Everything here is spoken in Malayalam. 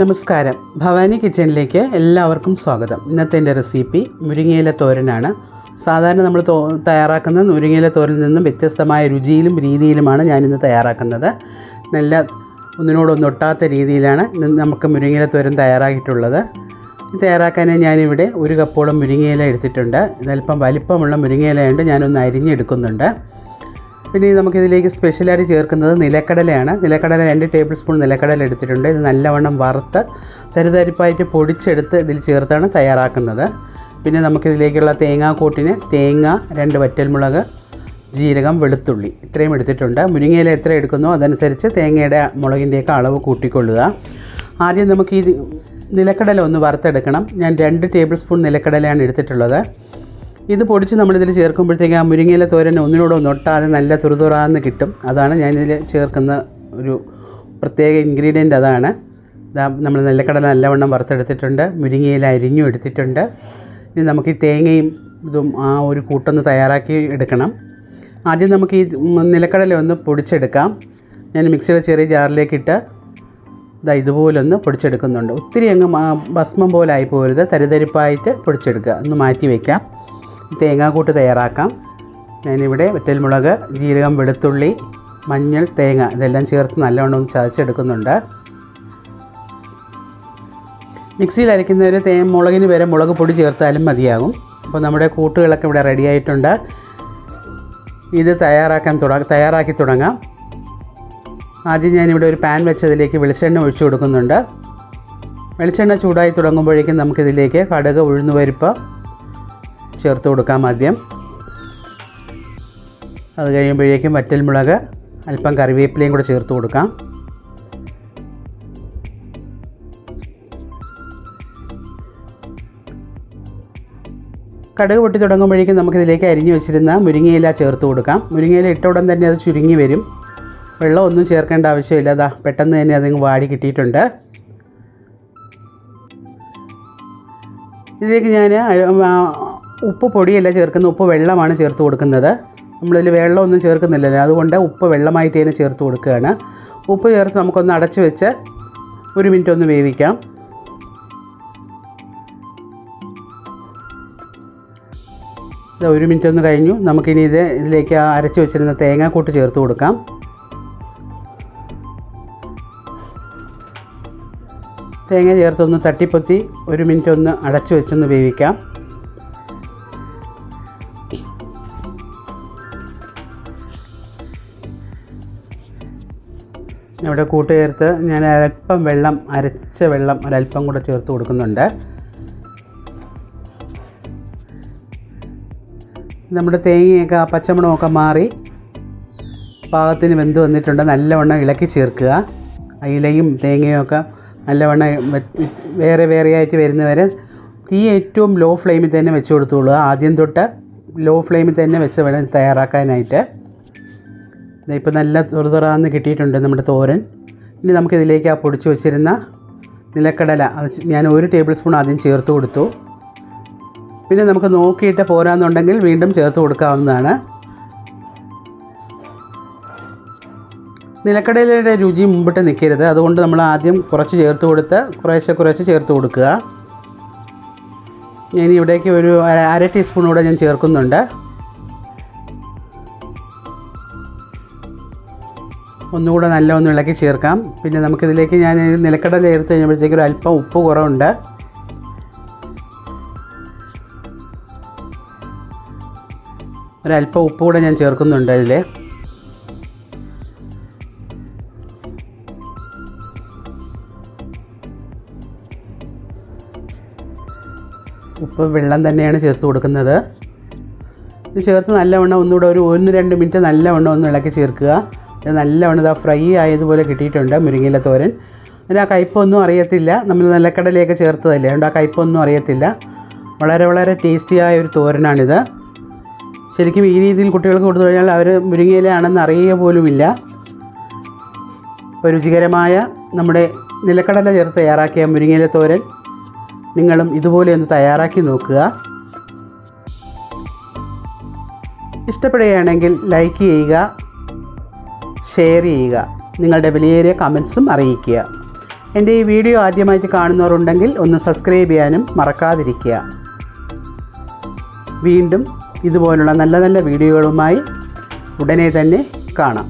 നമസ്കാരം. ഭവാനി കിച്ചണിലേക്ക് എല്ലാവർക്കും സ്വാഗതം. ഇന്നത്തെ എന്റെ റെസിപ്പി മുരിങ്ങയില തോരനാണ്. സാധാരണ നമ്മൾ തോ തയ്യാറാക്കുന്ന മുരിങ്ങയില തോരനിൽ നിന്നും വ്യത്യസ്തമായ രുചിയിലും രീതിയിലുമാണ് ഞാനിന്ന് തയ്യാറാക്കുന്നത്. നല്ല ഒന്നിനോടൊന്നൊട്ടാത്ത രീതിയിലാണ് നമുക്ക് മുരിങ്ങയില തോരൻ തയ്യാറാക്കിയിട്ടുള്ളത്. തയ്യാറാക്കാൻ ഞാനിവിടെ ഒരു കപ്പോളം മുരിങ്ങയില എടുത്തിട്ടുണ്ട്. ഇതല്പം വലിപ്പമുള്ള മുരിങ്ങയിലയുണ്ട്. ഞാനൊന്ന് അരിഞ്ഞെടുക്കുന്നുണ്ട്. പിന്നെ നമുക്കിതിലേക്ക് സ്പെഷ്യലായിട്ട് ചേർക്കുന്നത് നിലക്കടലയാണ്. നിലക്കടല രണ്ട് ടേബിൾ സ്പൂൺ നിലക്കടല എടുത്തിട്ടുണ്ട്. ഇത് നല്ലവണ്ണം വറുത്ത് തരിതരിപ്പായിട്ട് പൊടിച്ചെടുത്ത് ഇതിൽ ചേർത്താണ് തയ്യാറാക്കുന്നത്. പിന്നെ നമുക്കിതിലേക്കുള്ള തേങ്ങാക്കൂട്ടിന് തേങ്ങ രണ്ട് വറ്റൽമുളക് ജീരകം വെളുത്തുള്ളി ഇത്രയും എടുത്തിട്ടുണ്ട്. മുരിങ്ങയില എത്ര എടുക്കുന്നോ അതനുസരിച്ച് തേങ്ങയുടെ മുളകിന്റെയൊക്കെ അളവ് കൂട്ടിക്കൊള്ളുക. ആദ്യം നമുക്ക് ഈ നിലക്കടല ഒന്ന് വറുത്തെടുക്കണം. ഞാൻ രണ്ട് ടേബിൾ സ്പൂൺ നിലക്കടലയാണ് എടുത്തിട്ടുള്ളത്. ഇത് പൊടിച്ച് നമ്മളിതിൽ ചേർക്കുമ്പോഴത്തേക്ക് ആ മുരിങ്ങയില തോരൻ ഒന്നിനോട് ഒന്ന് നല്ല തുറുതുറാന്ന് കിട്ടും. അതാണ് ഞാനിതിൽ ചേർക്കുന്ന ഒരു പ്രത്യേക ഇൻഗ്രീഡിയന്റ് അതാണ്. നമ്മൾ നെല്ലക്കടല നല്ലവണ്ണം വറുത്തെടുത്തിട്ടുണ്ട്. മുരിങ്ങയില അരിഞ്ഞു എടുത്തിട്ടുണ്ട്. ഇനി നമുക്ക് ഈ തേങ്ങയും ഇതും ആ ഒരു കൂട്ടൊന്ന് തയ്യാറാക്കി എടുക്കണം. ആദ്യം നമുക്ക് ഈ നിലക്കടല ഒന്ന് പൊടിച്ചെടുക്കാം. ഞാൻ മിക്സിയുടെ ചെറിയ ജാറിലേക്കിട്ട് ഇതാ ഇതുപോലൊന്ന് പൊടിച്ചെടുക്കുന്നുണ്ട്. ഒത്തിരി അങ്ങ് ഭസ്മം പോലെ ആയി പോരുത് തരിതരിപ്പായിട്ട് പൊടിച്ചെടുക്കുക. ഒന്ന് മാറ്റി വയ്ക്കാം തേങ്ങാക്കൂട്ട് തയ്യാറാക്കാം. ഞാനിവിടെ വെറ്റൽമുളക് ജീരകം വെളുത്തുള്ളി മഞ്ഞൾ തേങ്ങ ഇതെല്ലാം ചേർത്ത് നല്ലവണ്ണം ചതച്ചെടുക്കുന്നുണ്ട്. മിക്സിയിൽ അരയ്ക്കുന്നവർ തേ മുളകിന് വരെ മുളക് പൊടി ചേർത്താലും മതിയാകും. അപ്പോൾ നമ്മുടെ കൂട്ടുകളൊക്കെ ഇവിടെ റെഡി ആയിട്ടുണ്ട്. ഇത് തയ്യാറാക്കാൻ തുട തയ്യാറാക്കി തുടങ്ങാം. ആദ്യം ഞാനിവിടെ ഒരു പാൻ വെച്ചതിലേക്ക് വെളിച്ചെണ്ണ ഒഴിച്ചു കൊടുക്കുന്നുണ്ട്. വെളിച്ചെണ്ണ ചൂടായി തുടങ്ങുമ്പോഴേക്കും നമുക്കിതിലേക്ക് കടുക് ഉഴുന്നുപരിപ്പ് ചേർത്ത് കൊടുക്കാം ആദ്യം. അത് കഴിയുമ്പോഴേക്കും വറ്റൽമുളക് അല്പം കറിവേപ്പിലയും കൂടെ ചേർത്ത് കൊടുക്കാം. കടുക് പൊട്ടി തുടങ്ങുമ്പോഴേക്കും നമുക്കിതിലേക്ക് അരിഞ്ഞു വെച്ചിരുന്ന മുരിങ്ങയില ചേർത്ത് കൊടുക്കാം. മുരിങ്ങയില ഇട്ട ഉടൻ തന്നെ അത് ചുരുങ്ങി വരും. വെള്ളമൊന്നും ചേർക്കേണ്ട ആവശ്യമില്ല. അതാ പെട്ടെന്ന് തന്നെ അതിങ്ങ് വാടി കിട്ടിയിട്ടുണ്ട്. ഇതിലേക്ക് ഞാൻ ഉപ്പ് പൊടിയല്ല ചേർക്കുന്നത് ഉപ്പ് വെള്ളമാണ് ചേർത്ത് കൊടുക്കുന്നത്. നമ്മളിതിൽ വെള്ളമൊന്നും ചേർക്കുന്നില്ലല്ലോ അതുകൊണ്ട് ഉപ്പ് വെള്ളമായിട്ട് തന്നെ ചേർത്ത് കൊടുക്കുകയാണ്. ഉപ്പ് ചേർത്ത് നമുക്കൊന്ന് അടച്ച് വെച്ച് ഒരു മിനിറ്റ് ഒന്ന് വേവിക്കാം. ഇത് ഒരു മിനിറ്റ് ഒന്ന് കഴിഞ്ഞു. നമുക്കിനി ഇത് ഇതിലേക്ക് അരച്ച് വെച്ചിരുന്ന തേങ്ങാക്കൂട്ട് ചേർത്ത് കൊടുക്കാം. തേങ്ങ ചേർത്തൊന്ന് തട്ടിപ്പൊത്തി ഒരു മിനിറ്റ് ഒന്ന് അടച്ചു വെച്ചൊന്ന് വേവിക്കാം. ഇവിടെ കൂട്ടുചേർത്ത് ഞാൻ അല്പം വെള്ളം അരച്ച വെള്ളം ഒരല്പം കൂടെ ചേർത്ത് കൊടുക്കുന്നുണ്ട്. നമ്മുടെ തേങ്ങയൊക്കെ പച്ചമണമൊക്കെ മാറി പാകത്തിന് വെന്ത് വന്നിട്ടുണ്ട്. നല്ലവണ്ണം ഇളക്കി ചേർക്കുക. ഇലയും തേങ്ങയും ഒക്കെ നല്ലവണ്ണം വേറെ വേറെ ആയിട്ട് വരുന്നവരെ തീ ഏറ്റവും ലോ ഫ്ലെയിമിൽ തന്നെ വെച്ച് കൊടുത്തോളുക ആദ്യം തൊട്ട് ലോ ഫ്ലെയിമിൽ തന്നെ വെച്ച് വേണം തയ്യാറാക്കാനായിട്ട്. ഇപ്പോൾ നല്ല തുറതുറാന്ന് കിട്ടിയിട്ടുണ്ട് നമ്മുടെ തോരൻ. ഇനി നമുക്കിതിലേക്ക് ആ പൊടിച്ച് വെച്ചിരുന്ന നിലക്കടല അത് ഞാൻ ഒരു ടേബിൾ സ്പൂൺ ആദ്യം ചേർത്ത് കൊടുത്തു. പിന്നെ നമുക്ക് നോക്കിയിട്ട് പോരാന്നുണ്ടെങ്കിൽ വീണ്ടും ചേർത്ത് കൊടുക്കാവുന്നതാണ്. നിലക്കടലയുടെ രുചി മുമ്പിട്ട് നിൽക്കരുത്. അതുകൊണ്ട് നമ്മൾ ആദ്യം കുറച്ച് ചേർത്ത് കൊടുത്ത് കുറേശ്ശെ കുറേശ്ശെ ചേർത്ത് കൊടുക്കുക. ഞാൻ ഇവിടേക്ക് ഒരു അര അര ടീസ്പൂൺ കൂടെ ഞാൻ ചേർക്കുന്നുണ്ട്. ഒന്നുകൂടെ നല്ല ഒന്ന് ഇളക്കി ചേർക്കാം. പിന്നെ നമുക്കിതിലേക്ക് ഞാൻ നിലക്കടല ചേർത്ത് കഴിഞ്ഞപ്പോഴത്തേക്ക് ഒരു അല്പം ഉപ്പ് കുറവുണ്ട്. ഒരല്പം ഉപ്പ് കൂടെ ഞാൻ ചേർക്കുന്നുണ്ട് ഇതിൽ ഉപ്പ് വെള്ളം തന്നെയാണ് ചേർത്ത് കൊടുക്കുന്നത്. ഇത് ചേർത്ത് നല്ലവണ്ണം ഒന്നുകൂടെ ഒരു ഒന്ന് രണ്ട് മിനിറ്റ് നല്ലവണ്ണം ഒന്ന് ഇളക്കി ചേർക്കുക. ഇത് നല്ലവണ്ണം ഇതാ ഫ്രൈ ആയതുപോലെ കിട്ടിയിട്ടുണ്ട് മുരിങ്ങയില തോരൻ. അതിന് ആ കയ്പൊന്നും അറിയത്തില്ല. നമ്മൾ നിലക്കടലയൊക്കെ ചേർത്തതല്ലേ. അതുകൊണ്ട് ആ കയ്പൊന്നും അറിയത്തില്ല. വളരെ വളരെ ടേസ്റ്റിയായ ഒരു തോരനാണിത്. ശരിക്കും ഈ രീതിയിൽ കുട്ടികൾക്ക് കൊടുത്തു കഴിഞ്ഞാൽ അവർ മുരിങ്ങയിലാണെന്ന് അറിയുക പോലുമില്ല. രുചികരമായ നമ്മുടെ നിലക്കടല ചേർത്ത് തയ്യാറാക്കിയ മുരിങ്ങയില തോരൻ. നിങ്ങളും ഇതുപോലെ ഒന്ന് തയ്യാറാക്കി നോക്കുക. ഇഷ്ടപ്പെടുകയാണെങ്കിൽ ലൈക്ക് ചെയ്യുക. ഷെയർ ചെയ്യുക. നിങ്ങളുടെ വിലയേറിയ കമൻസും അറിയിക്കുക. എന്റെ ഈ വീഡിയോ ആദ്യമായിട്ട് കാണുന്നവരുണ്ടെങ്കിൽ ഒന്ന് സബ്സ്ക്രൈബ് ചെയ്യാനും മറക്കാതിരിക്കുക. വീണ്ടും ഇതുപോലുള്ള നല്ല നല്ല വീഡിയോകളുമായി ഉടനെ തന്നെ കാണാം.